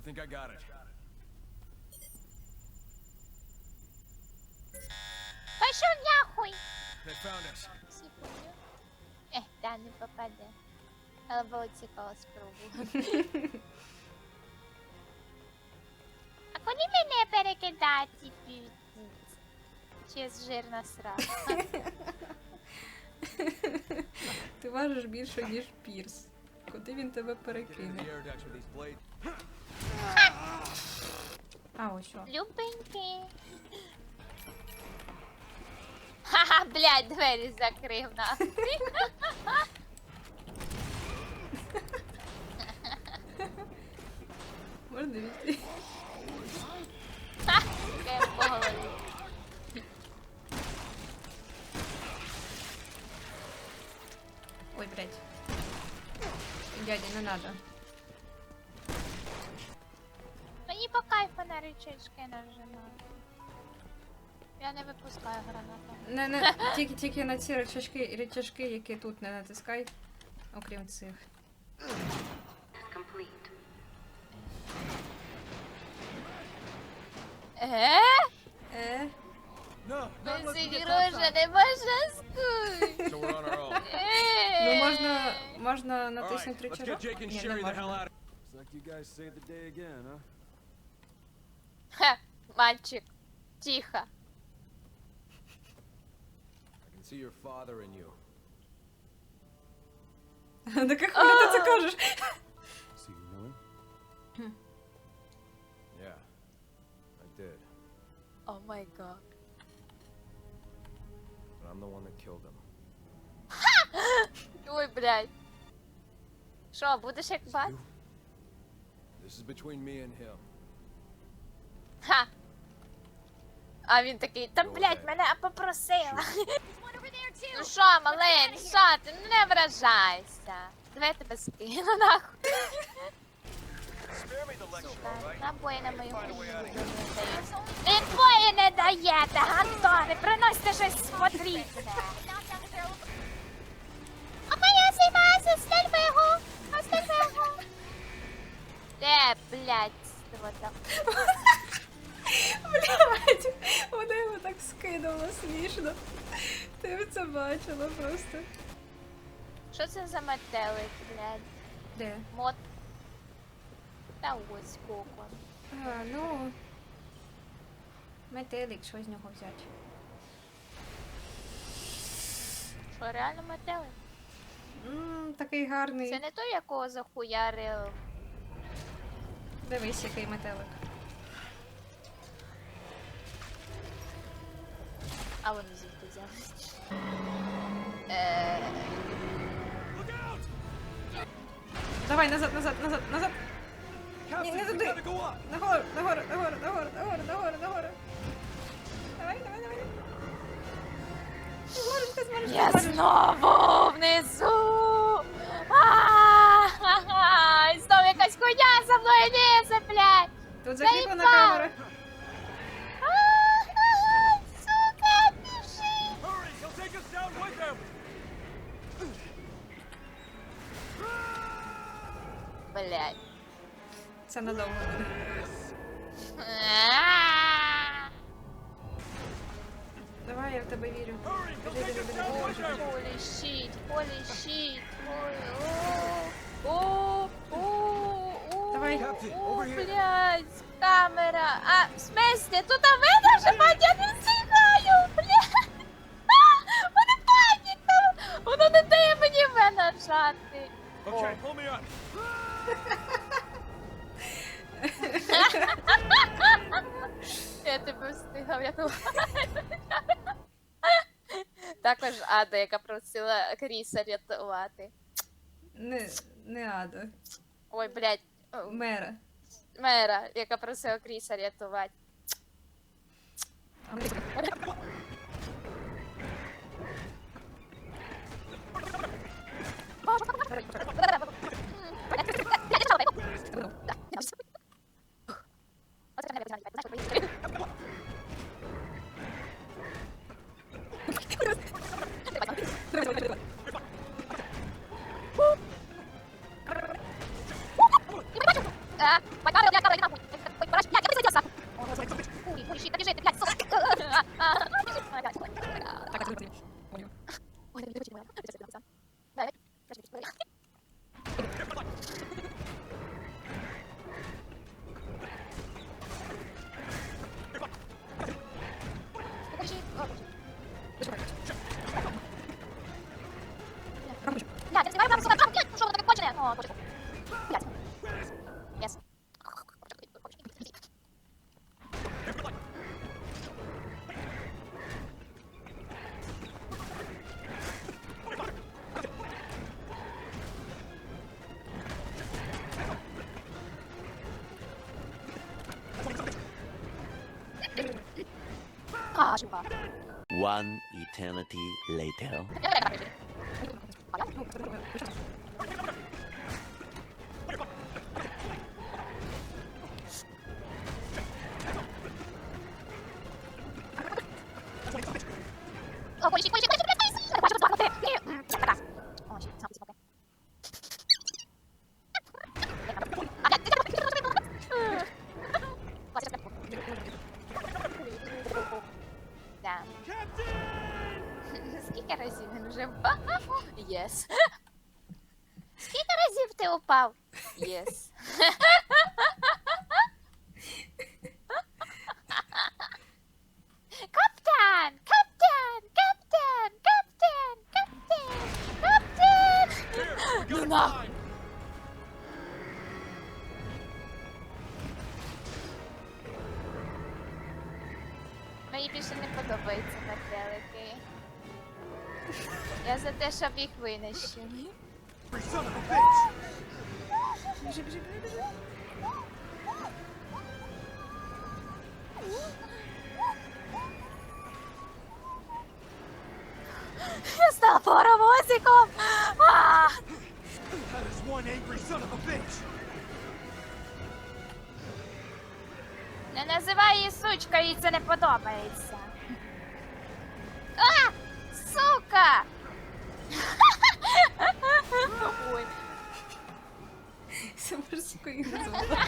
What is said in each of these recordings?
I think I got it. Пошел нахуй! They found us. Секунду. Ех, да, не попаде. Але було цікаво спробувати. А куди мене перекидати, піздець? Через жирна срака. Ти важиш більше, ніж Пірс. Куди він тебе Get into перекине? the air ducts with these blades. А, ось що. Любенький. Ха-ха, блядь, двері закрив нахуй. Можна відійти? Ха, таке по голові. Ой, блядь. Дядя, не надо. Мені по кайфу на рычажки нажимаю. Я не випускаю гранату. Не, не, тільки, тільки на ці речашки, речашки, які тут не натискай, окрім цих. Е? Е? No, not Без unless we get ігру вже не можна our own. Ну Е. можна, можна натиснути речашок? Ні, не можна. out like you guys saved the day again, huh? Ха, мальчик, тихо. I can see your father in you. Так а хули ти це кажеш? So you know him? Yeah, I did. О май гад. But I'm the one that killed him. Ой, блядь. Що, будеш як бат? This is between me and him. Ха. А він такий, та блядь, мене попросила. Ну що, малень, що ти, ну не вражайся. Давай я тебе скину, нахуй. Сука, набої на мою хуйню не дають. Інфої не даєте, гандони, приносите щось смотрите. А моя займається стрільбою, а стрільбою. Де, блядь, строта. Блядь, вона його так скинула смішно. Ти б це бачила просто. Що це за метелик, блядь? Де? Мод. Та ось кокон. А, ну. Метелик, що з нього взяти? Що, реально метелик? Ммм, такий гарний. Це не той, якого захуярив. Дивись, який метелик. А вони звідти взялись. Е, Давай, назад, назад, назад, назад. Captain, не туди. Нагору, нагору, нагору, нагору, нагору, нагору, нагору. Давай, давай, давай. Ти зможеш, ти зможеш, Я зможеш. знову внизу! А-ха-ха! І Знову якась хуйня за мною лізе, блядь! Тут закріплена камера. Блядь. Це надовго буде. Давай, я в тебе вірю. Біжи, біжи, біжи, біжи, біжи. Holy shit, holy shit, holy... О, о, о, Давай. Captain, о, over here. блядь, камера. А, в смысле, тут а ви нажимаєте, я не встигаю, блядь. А, Вони паніка, воно не дає мені в нажати. Okay, pull me up. Я тебе встигла врятувати. Також Ада, яка просила Кріса рятувати. Не, не Ада. Ой, блядь, Мера. мера, яка просила Кріса рятувати. One eternity later. Climb. Мені більше не подобаються метелики. Я за те, щоб їх винищили. Біжи, біжи, біжи, біжи. Я стала паровозиком! One angry son of a bitch! Не називай її сучка, їй це не подобається. А! Сука! Ой. Це морською сука,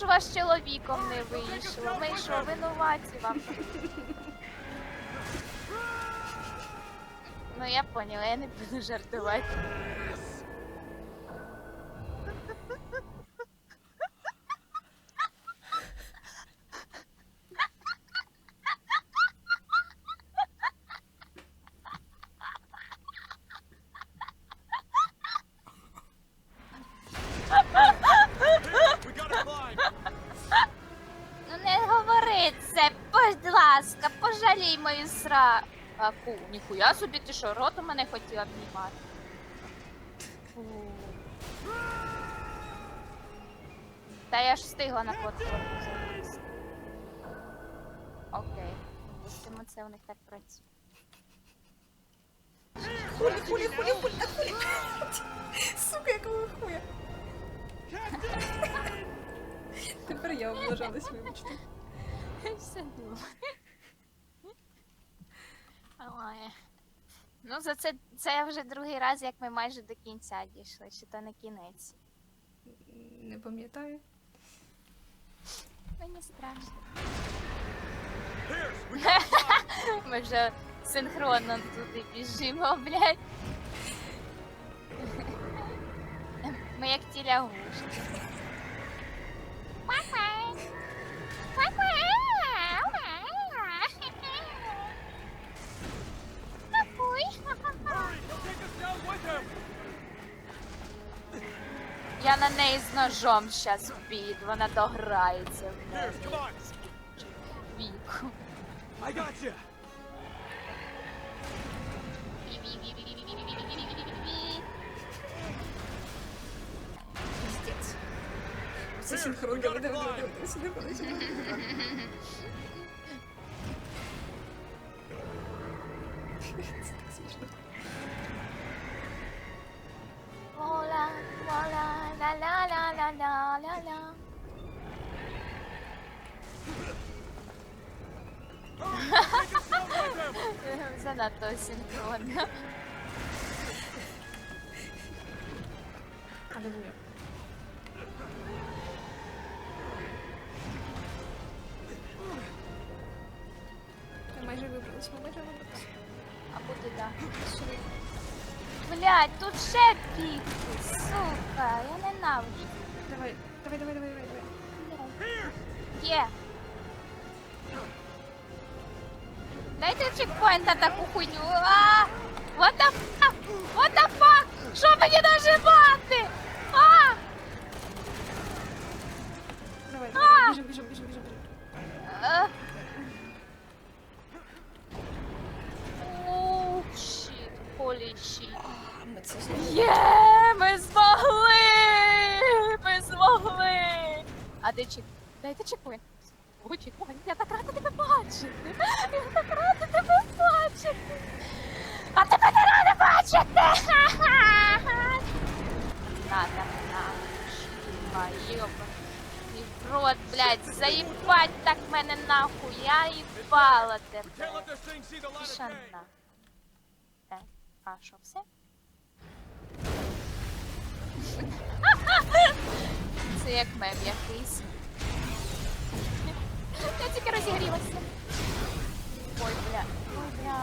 подумай, вас з чоловіком не вийшло. Ми що, винуваті вам? Ну я поняла, я не буду жартувати. Мою сраку. Ніхуя собі ти що, рот у мене хотіла обнімати. Та я ж встигла на платформу залізти. Окей. Допустимо, це у них так працює. Хулі, хулі, хулі, хулі, а хулі. Сука, якого хуя. Тепер я облажалась, вибачте. Все думаю. Ой. Ну, за це, це вже другий раз, як ми майже до кінця дійшли, чи то не кінець. Не пам'ятаю. Мені страшно. Ми вже синхронно туди біжимо, блядь. Ми як ті лягушки. Я на неї з ножом щас бід, вона дограється в неї. Віку. Пиздец. Все синхронно. Занадто синхронно. Аллилуйя. Ми майже вибралися, ми майже вибралися. А куди да? Сюди. Блядь, тут ще пік, сука, я ненавиджу. Давай, давай, давай, давай, давай, давай. Є. Дайте чекпоінт на таку хуйню. А! What the fuck? What the fuck? Що мені нажимати? А! Давай, А! давай, біжим, біжим, біжим, біжим, біжим. Е. Оу, щит, холі щит. А, ми це зробили. Є, ми змогли! Ми змогли! А де чек? Дайте чекпоінт. О, чекпоінт, я так рада тебе бачити. Я так рада тебе бачити. А тебе не рада бачити! Надо, надо. Ёба. І в рот, блядь, заїбать так мене нахуй. Я їбала тебе. Тишина. Е, а що, все? Це як мем якийсь. 끔찍하게 розігрілося. Ой, бля. Ой, бля.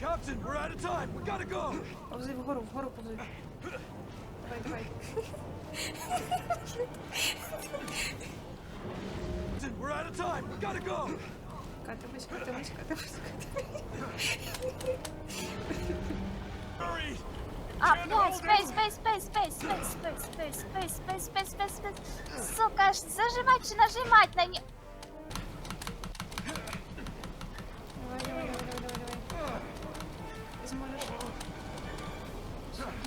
Captain, we're out of time. We gotta go. Повзи вгору, вгору повзи. Давай, давай. Captain, we're out of time. We gotta go. Катимось, катимось, катимось, катимось. Stój, stój, stój, stój, stój. Sukaż, zażymać się, nażymać na nie... Dawaj, dawaj, dawaj, dawaj, dawaj. Zmożesz...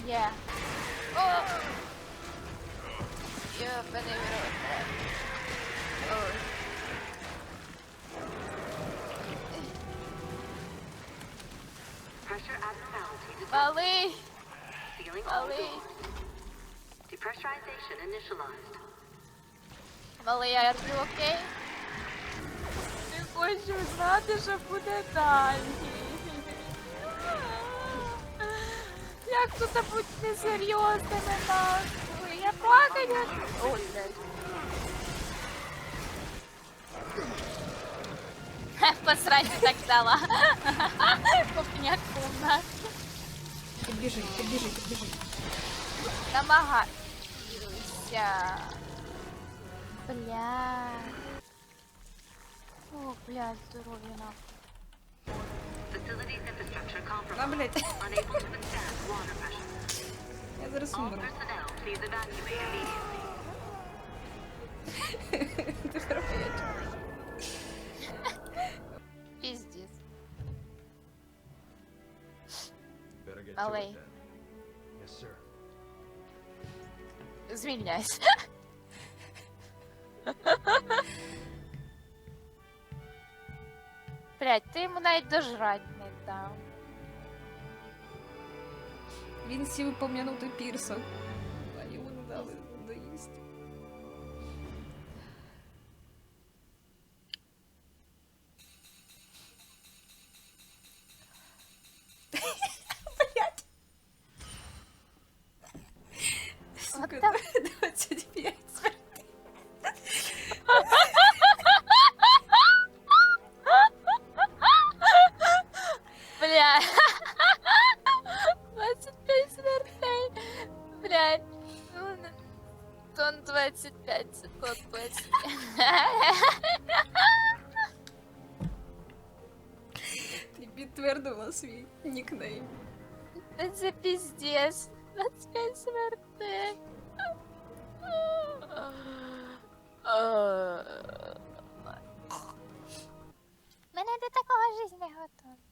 Yeah. O! Ja będę miał... Pressure abnormality. Bali! Bali! Depressurization initialized. Малий, are you okay? Не хочу знати, що буде далі. Як тут бути несерйозними нахуй? Я плакаю. О, блядь. Посрать так дала. Копняку нахуй. Підбіжи, підбіжи, підбіжи. Намагаюся. Бля. Бля. О, бля, здоровье нахуй. Да, блядь. Я зараз умру. Пиздец. Away. Звільняйся. Блять, ти йому навіть дожрать не дав. Він сів пом'янути пірса. Тон 25 секунд 25. Ти підтвердила свій нікнейм. Це пиздец. 25 смертей. Мене до такого жизнь не готова.